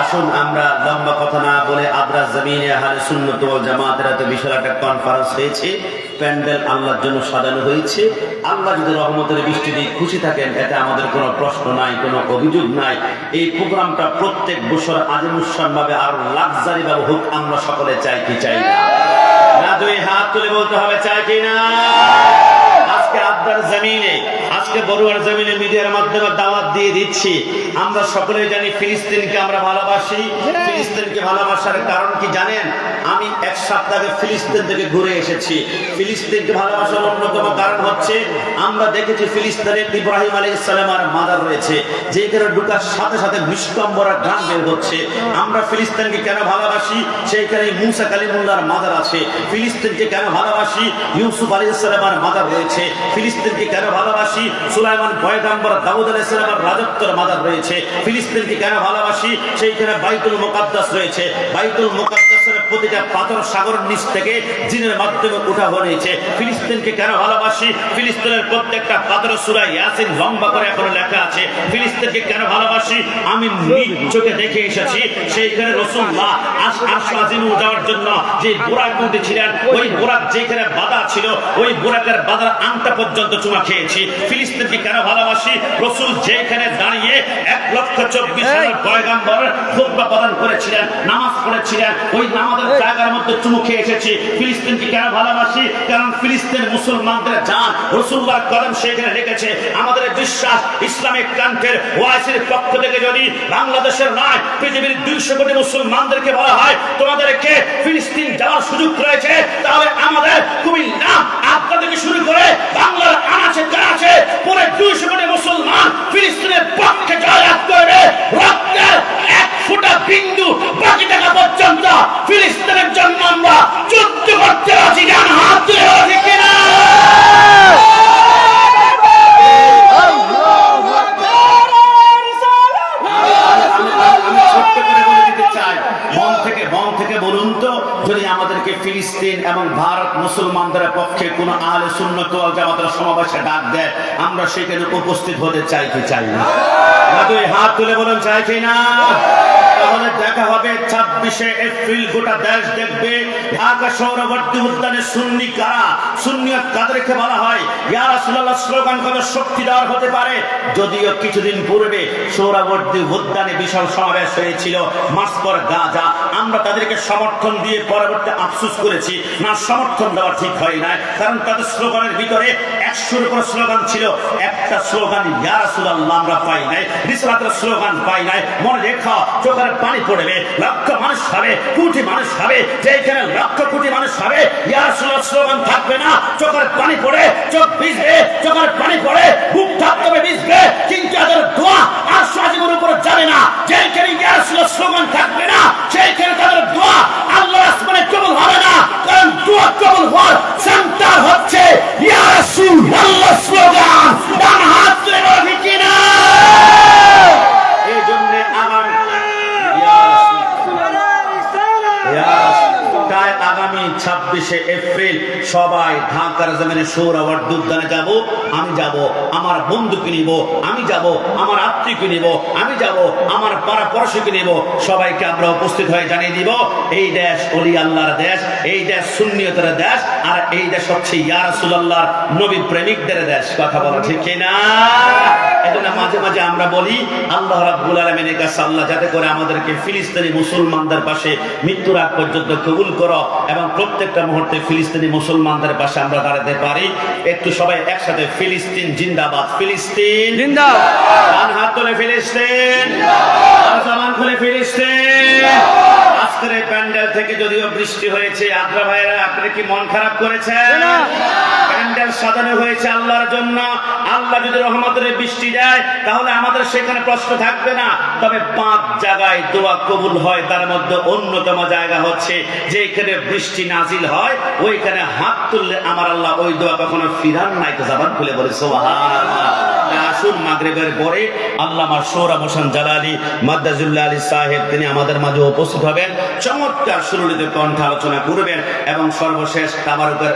আসুন আমরা লম্বা কথা না বলে জমিনে সুন্নত জামাতের এত বিশাল একটা কনফারেন্স হয়েছে। প্যান্ডেল আল্লাহর জন্য সাজানো হয়েছে। আল্লাহ যদি রহমতের বৃষ্টি দিয়ে খুশি থাকেন, এতে আমাদের কোনো প্রশ্ন নাই, কোনো অভিযোগ নাই। এই প্রোগ্রামটা প্রত্যেক বছর আজিমুসান ভাবে আর লাক্সারি ভাবে হোক, আমরা সকলে চাই কি চাই না। দুই হাত তুলে বলতে হবে, চাই কি না? আজকে আব্দার জমিনে আজকে বড়ুয়ার জমিনে মিডিয়ার মাধ্যমে দাওয়াত দিয়ে দিচ্ছি। আমরা সকলে জানি ফিলিস্তিনকে আমরা ভালোবাসি। ফিলিস্তিনকে ভালোবাসার কারণ কি জানেন? আমি এক সপ্তাহ ফিলিস্তিন থেকে ঘুরে এসেছি। ফিলিস্তিনকে ভালোবাসার অন্যতম কারণ হচ্ছে আমরা দেখেছি ফিলিস্তিনে ইব্রাহিম আলী ইসলামের মাদার রয়েছে। যেখানে ঢুকার সাথে সাথে বিশ্বম্বরা গান বের হচ্ছে। আমরা ফিলিস্তিনকে কেন ভালোবাসি? সেইখানে মুসা কালিমুল্লাহর মাদার আছে। ফিলিস্তিনকে কেন ভালোবাসি? ইউসুফ আলী ইসলামের মাদার রয়েছে। ফিলিস্তিনকে কেন ভালোবাসি? সুলাইমান পয়গাম্বর দাউদ আলাইহিস ইসলামের রাজত্বের মাদার রয়েছে। ফিলিস্তিনকে কেন ভালোবাসি? সেইখানে বাইতুল মোকাদ্দাস রয়েছে। বাইতুল মুকাদ্দাসের প্রতিটা পাথর সাগর নিচ থেকে জিনের মাধ্যমে উঠা হয়েছে ফিলিস্তিনকে কেন ভালোবাসি? ফিলিস্তিনের প্রত্যেকটা পাথর সূরা ইয়াসিন লম্বা করে এখনও লেখা আছে। ফিলিস্তিনকে কেন ভালোবাসি? আমি নিজ চোখে দেখে এসেছি। সেইখানে রসুল্লাহ জন্য যে বোরাক উঠেছিলেন ওই বোরাক যেখানে বাধা ছিল, ওই বোরাকের বাধার আংটা পর্যন্ত চুমা খেয়েছি। ফিলিস্তিনকে কেন ভালোবাসি? রসুল যেখানে দাঁড়িয়ে এক লক্ষ চব্বিশ পয়গাম্বর খুতবা প্রদান করেছিলেন, নামাজ পড়েছিলেন, ওই নামাজের জায়গার মধ্যে চুমু খেয়ে এসেছি। ফিলিস্তিনকে কেন ভালোবাসি? কারণ ফিলিস্তিন মুসলমানদের যান রসুলবার কলম সেখানে রেখেছে। আমাদের বিশ্বাস ইসলামিক কান্ট্রির ওয়াইসির পক্ষ থেকে যদি বাংলাদেশের নয়, পৃথিবীর দুইশো কোটি মুসলমানদেরকে বলা হয়, তোমাদেরকে ফিলিস্তিন যাওয়ার সুযোগ রয়েছে তাহলে আমাদের কুমিল্লা আপনার থেকে শুরু করে বাংলার আনাচে কানাচে পুরো দুইশো কোটি মুসলমান ফিলিস্তিনের পক্ষে জয়লাভ করবে রক্তের এক ফোঁটা বিন্দু বাকি থাকা পর্যন্ত ফিলিস্তিনের জন্য আমরা যুদ্ধ করতে রাজি গান হাত তুলে রাজি কিনা আমি ছোট্ট করে বলে দিতে চাই মন থেকে বলুন তো, যদি আমাদেরকে ফিলিস্তিন এবং ভারত মুসলমানদের পক্ষে কোন আলে সুন্নত জামাতের সমাবেশে ডাক দেয়, আমরা সেখানে উপস্থিত হতে চাই কি চাই না? হাত তুলে বলুন, চাই কি না? দেখা হবে ছাব্বিশে এপ্রিল, গোটা দেশ দেখবে ঢাকা সৌরবর্তী উদ্যানে সুন্নি কারা? কাদেরকে বলা হয়? স্লোগান কত শক্তি দেওয়ার হতে পারে? যদিও কিছুদিন পূর্বে সৌরবর্তী উদ্যানে বিশাল সমাবেশ হয়েছিল মাস্কর গাজা আমরা তাদেরকে সমর্থন দিয়ে পরবর্তী আফসোস করেছি। না, সমর্থন দেওয়া ঠিক হয় না কারণ তাদের স্লোগানের ভিতরে একশোর উপর স্লোগান ছিল, একটা স্লোগান আমরা পাই নাই। রিসালাতের স্লোগান পাই নাই। মনে রেখা, চোখের পানি পড়বে, লক্ষ মানুষ হবে, কোটি মানুষ হবে, যেখানে লক্ষ কোটি মানুষ হবে, ইয়া রাসূলুল্লাহ, স্লোগান থাকবে না। চোখের পানি পড়ে, চোখ ভিজবে, চোখের পানি পড়ে, বুক থাকবে ভিজবে কিন্তু এদের দোয়া আর সাজিমের উপর যাবে না যেখানে ইয়া রাসূলুল্লাহ স্লোগান থাকবে না সেইখানে তাদের দোয়া আল্লাহ আসমানে কবুল হবে না কারণ দোয়া কবুল হওয়ার সেন্টার হচ্ছে ইয়া রাসূলুল্লাহ স্লোগান ডান হাত তুলে বলো ঠিক কিনা এই জন্য আগামী ইয়া রাসূল তাই আগামী ছাব্বিশে এপ্রিল সবাই ঢাকার জমিনে সৌরবর্দ উদ্যানে যাব, আমি যাব, আমার বন্ধুকে নিব, আমি যাব, আমার আত্মীয়কে নিব, আমি যাব, আমার পাড়া পড়শিকে নিব, সবাইকে আমরা উপস্থিত হয়ে জানিয়ে দিব, এই দেশ অলি আল্লাহর দেশ, এই দেশ সুন্নিয়তের দেশ, আর এই দেশ হচ্ছে ইয়ারসুল্লাহর নবী প্রেমিকদের দেশ। কথা বলা ঠিক না এজন্য মাঝে মাঝে আমরা বলি, আল্লাহ রাব্বুল আলামিনের কাছে আল্লাহ যাতে করে আমাদেরকে ফিলিস্তিনি মুসলমানদের পাশে মৃত্যুর আগ পর্যন্ত কবুল করো এবং প্রত্যেকটা মুহূর্তে ফিলিস্তিনি মুসলমানদের পাশে আমরা দাঁড়াতে পারি। একটু সবাই একসাথে ফিলিস্তিন জিন্দাবাদ। ফিলিস্তিন জিন্দাবাদ। ডান হাত তুলে ফিলিস্তিন। জবান খুলে ফিলিস্তিন। আজকের এই প্যান্ডেল থেকে যদিও বৃষ্টি হয়েছে আদ্রা ভাইরা আপনি কি মন খারাপ করেছেন? না। প্যান্ডেল সাজানো হয়েছে আল্লাহর জন্য। আল্লাহ যদি রহমতের বৃষ্টি দেয়, তাহলে আমাদের সেখানে প্রশ্ন থাকবে না। তবে পাঁচ জায়গায় দোয়া কবুল হয়, তার মধ্যে অন্যতম জায়গা হচ্ছে যে এখানে বৃষ্টি নাজিল হয়, ওইখানে হাত তুললে আমার আল্লাহ ওই দোয়া কখনো ফিরান নাই তো জবান খুলে বলে আসুন মাগরেবের পরে আল্লামা সৌরা হোসেন জালালি মাদ্দাজুল্লাহ আলী সাহেব, তিনি আমাদের মাঝে উপস্থিত হবেন। চমৎকার সুরলিত কণ্ঠ আলোচনা করবেন এবং সর্বশেষ তাবারকের